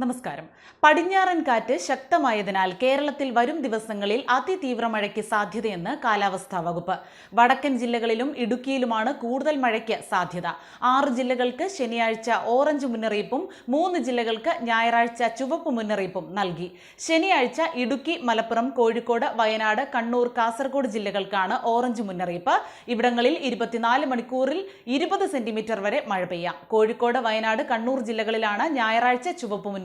നമസ്കാരം. പടിഞ്ഞാറൻ കാറ്റ് ശക്തമായതിനാൽ കേരളത്തിൽ വരും ദിവസങ്ങളിൽ അതിതീവ്ര മഴയ്ക്ക് സാധ്യതയെന്ന് കാലാവസ്ഥാ വകുപ്പ്. വടക്കൻ ജില്ലകളിലും ഇടുക്കിയിലുമാണ് കൂടുതൽ മഴയ്ക്ക് സാധ്യത. ആറ് ജില്ലകൾക്ക് ശനിയാഴ്ച ഓറഞ്ച് മുന്നറിയിപ്പും മൂന്ന് ജില്ലകൾക്ക് ഞായറാഴ്ച ചുവപ്പ് മുന്നറിയിപ്പും നൽകി. ശനിയാഴ്ച ഇടുക്കി മലപ്പുറം കോഴിക്കോട് വയനാട് കണ്ണൂർ കാസർഗോഡ് ജില്ലകൾക്കാണ് ഓറഞ്ച് മുന്നറിയിപ്പ്. ഇവിടങ്ങളിൽ ഇരുപത്തിനാല് മണിക്കൂറിൽ ഇരുപത് സെന്റിമീറ്റർ വരെ മഴ പെയ്യാം. കോഴിക്കോട് വയനാട് കണ്ണൂർ ജില്ലകളിലാണ് ഞായറാഴ്ച ചുവപ്പ് മുന്നറിയിപ്പ്.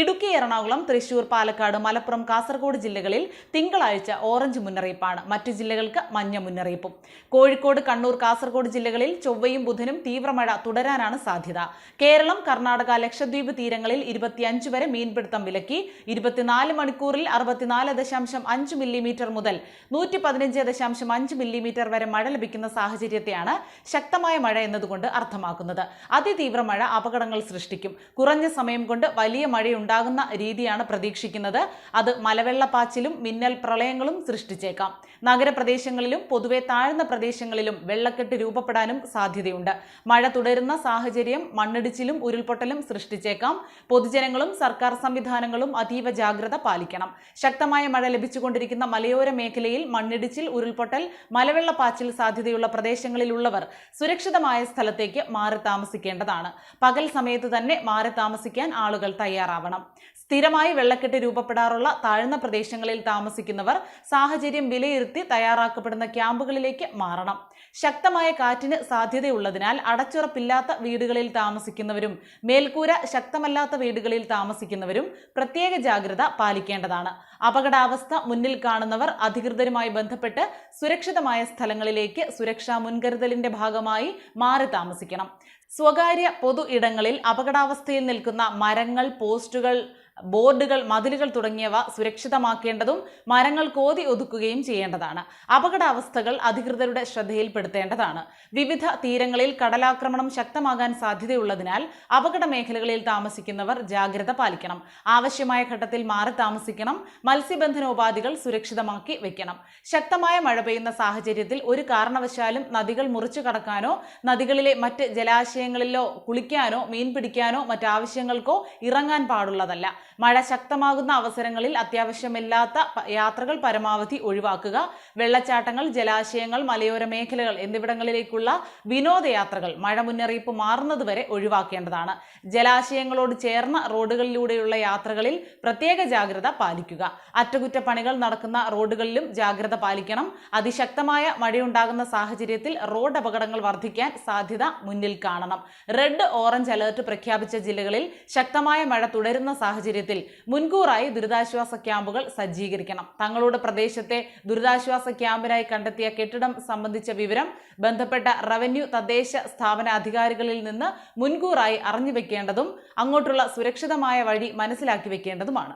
ഇടുക്കി എറണാകുളം തൃശൂർ പാലക്കാട് മലപ്പുറം കാസർഗോഡ് ജില്ലകളിൽ തിങ്കളാഴ്ച ഓറഞ്ച് മുന്നറിയിപ്പാണ്. മറ്റു ജില്ലകൾക്ക് മഞ്ഞ മുന്നറിയിപ്പും. കോഴിക്കോട് കണ്ണൂർ കാസർഗോഡ് ജില്ലകളിൽ ചൊവ്വയും ബുധനും തീവ്രമഴ തുടരാനാണ് സാധ്യത. കേരളം കർണാടക ലക്ഷദ്വീപ് തീരങ്ങളിൽ ഇരുപത്തിയഞ്ച് വരെ മീൻപിടുത്തം വിലക്കി. ഇരുപത്തിനാല് മണിക്കൂറിൽ അറുപത്തിനാല് ദശാംശം അഞ്ച് മില്ലിമീറ്റർ മുതൽ നൂറ്റി പതിനഞ്ച് ദശാംശം അഞ്ച് മില്ലിമീറ്റർ വരെ മഴ ലഭിക്കുന്ന സാഹചര്യത്തെയാണ് ശക്തമായ മഴ എന്നതുകൊണ്ട് അർത്ഥമാക്കുന്നത്. അതിതീവ്ര മഴ അപകടങ്ങൾ സൃഷ്ടിക്കും. കുറഞ്ഞ സമയം കൊണ്ട് വലിയ മഴയുണ്ടാകുന്ന രീതിയാണ് പ്രതീക്ഷിക്കുന്നത്. അത് മലവെള്ളപ്പാച്ചിലും മിന്നൽ പ്രളയങ്ങളും സൃഷ്ടിച്ചേക്കാം. നഗരപ്രദേശങ്ങളിലും പൊതുവെ താഴ്ന്ന പ്രദേശങ്ങളിലും വെള്ളക്കെട്ട് രൂപപ്പെടാനും സാധ്യതയുണ്ട്. മഴ തുടരുന്ന സാഹചര്യം മണ്ണിടിച്ചിലും ഉരുൾപൊട്ടലും സൃഷ്ടിച്ചേക്കാം. പൊതുജനങ്ങളും സർക്കാർ സംവിധാനങ്ങളും അതീവ ജാഗ്രത പാലിക്കണം. ശക്തമായ മഴ ലഭിച്ചുകൊണ്ടിരിക്കുന്ന മലയോര മേഖലയിൽ മണ്ണിടിച്ചിൽ ഉരുൾപൊട്ടൽ മലവെള്ളപ്പാച്ചിൽ സാധ്യതയുള്ള പ്രദേശങ്ങളിലുള്ളവർ സുരക്ഷിതമായ സ്ഥലത്തേക്ക് മാറി താമസിക്കേണ്ടതാണ്. പകൽ സമയത്ത് തന്നെ മാറി താമസിക്കാൻ ആളുകൾ തയ്യാറാവണം. സ്ഥിരമായി വെള്ളക്കെട്ട് രൂപപ്പെടാറുള്ള താഴ്ന്ന പ്രദേശങ്ങളിൽ താമസിക്കുന്നവർ സാഹചര്യം വിലയിരുത്തി തയ്യാറാക്കപ്പെടുന്ന ക്യാമ്പുകളിലേക്ക് മാറണം. ശക്തമായ കാറ്റിന് സാധ്യതയുള്ളതിനാൽ അടച്ചുറപ്പില്ലാത്ത വീടുകളിൽ താമസിക്കുന്നവരും മേൽക്കൂര ശക്തമല്ലാത്ത വീടുകളിൽ താമസിക്കുന്നവരും പ്രത്യേക ജാഗ്രത പാലിക്കേണ്ടതാണ്. അപകടാവസ്ഥ മുന്നിൽ കാണുന്നവർ അധികൃതരുമായി ബന്ധപ്പെട്ട് സുരക്ഷിതമായ സ്ഥലങ്ങളിലേക്ക് സുരക്ഷാ മുൻകരുതലിന്റെ ഭാഗമായി മാറി താമസിക്കണം. സ്വകാര്യ പൊതു ഇടങ്ങളിൽ അപകടാവസ്ഥയിൽ നിൽക്കുന്ന മരങ്ങൾ പോസ്റ്റുകൾ ബോർഡുകൾ മതിലുകൾ തുടങ്ങിയവ സുരക്ഷിതമാക്കേണ്ടതും മരങ്ങൾ കോതി ഒതുക്കുകയും ചെയ്യേണ്ടതാണ്. അപകടാവസ്ഥകൾ അധികൃതരുടെ ശ്രദ്ധയിൽപ്പെടുത്തേണ്ടതാണ്. വിവിധ തീരങ്ങളിൽ കടലാക്രമണം ശക്തമാകാൻ സാധ്യതയുള്ളതിനാൽ അപകട മേഖലകളിൽ താമസിക്കുന്നവർ ജാഗ്രത പാലിക്കണം. ആവശ്യമായ ഘട്ടത്തിൽ മാറി താമസിക്കണം. മത്സ്യബന്ധനോപാധികൾ സുരക്ഷിതമാക്കി വെക്കണം. ശക്തമായ മഴ പെയ്യുന്ന സാഹചര്യത്തിൽ ഒരു കാരണവശാലും നദികൾ മുറിച്ചു കടക്കാനോ നദികളിലെ മറ്റ് ജലാശയങ്ങളിലോ കുളിക്കാനോ മീൻ പിടിക്കാനോ മറ്റാവശ്യങ്ങൾക്കോ ഇറങ്ങാൻ പാടുള്ളതല്ല. മഴ ശക്തമാകുന്ന അവസരങ്ങളിൽ അത്യാവശ്യമില്ലാത്ത യാത്രകൾ പരമാവധി ഒഴിവാക്കുക. വെള്ളച്ചാട്ടങ്ങൾ ജലാശയങ്ങൾ മലയോര മേഖലകൾ എന്നിവിടങ്ങളിലേക്കുള്ള വിനോദയാത്രകൾ മഴ മുന്നറിയിപ്പ് മാറുന്നതുവരെ ഒഴിവാക്കേണ്ടതാണ്. ജലാശയങ്ങളോട് ചേർന്ന റോഡുകളിലൂടെയുള്ള യാത്രകളിൽ പ്രത്യേക ജാഗ്രത പാലിക്കുക. അറ്റകുറ്റപ്പണികൾ നടക്കുന്ന റോഡുകളിലും ജാഗ്രത പാലിക്കണം. അതിശക്തമായ മഴയുണ്ടാകുന്ന സാഹചര്യത്തിൽ റോഡ് അപകടങ്ങൾ വർദ്ധിക്കാൻ സാധ്യത മുന്നിൽ കാണണം. റെഡ് ഓറഞ്ച് അലേർട്ട് പ്രഖ്യാപിച്ച ജില്ലകളിൽ ശക്തമായ മഴ തുടരുന്ന സാഹചര്യത്തിൽ മുൻകൂറായി ദുരിതാശ്വാസ ക്യാമ്പുകൾ സജ്ജീകരിക്കണം. തങ്ങളുടെ പ്രദേശത്തെ ദുരിതാശ്വാസ ക്യാമ്പിനായി കണ്ടെത്തിയ കെട്ടിടം സംബന്ധിച്ച വിവരം ബന്ധപ്പെട്ട റവന്യൂ തദ്ദേശ സ്ഥാപന അധികാരികളിൽ നിന്ന് മുൻകൂറായി അറിഞ്ഞു വെക്കേണ്ടതും അങ്ങോട്ടുള്ള സുരക്ഷിതമായ വഴി മനസ്സിലാക്കി വെക്കേണ്ടതുമാണ്.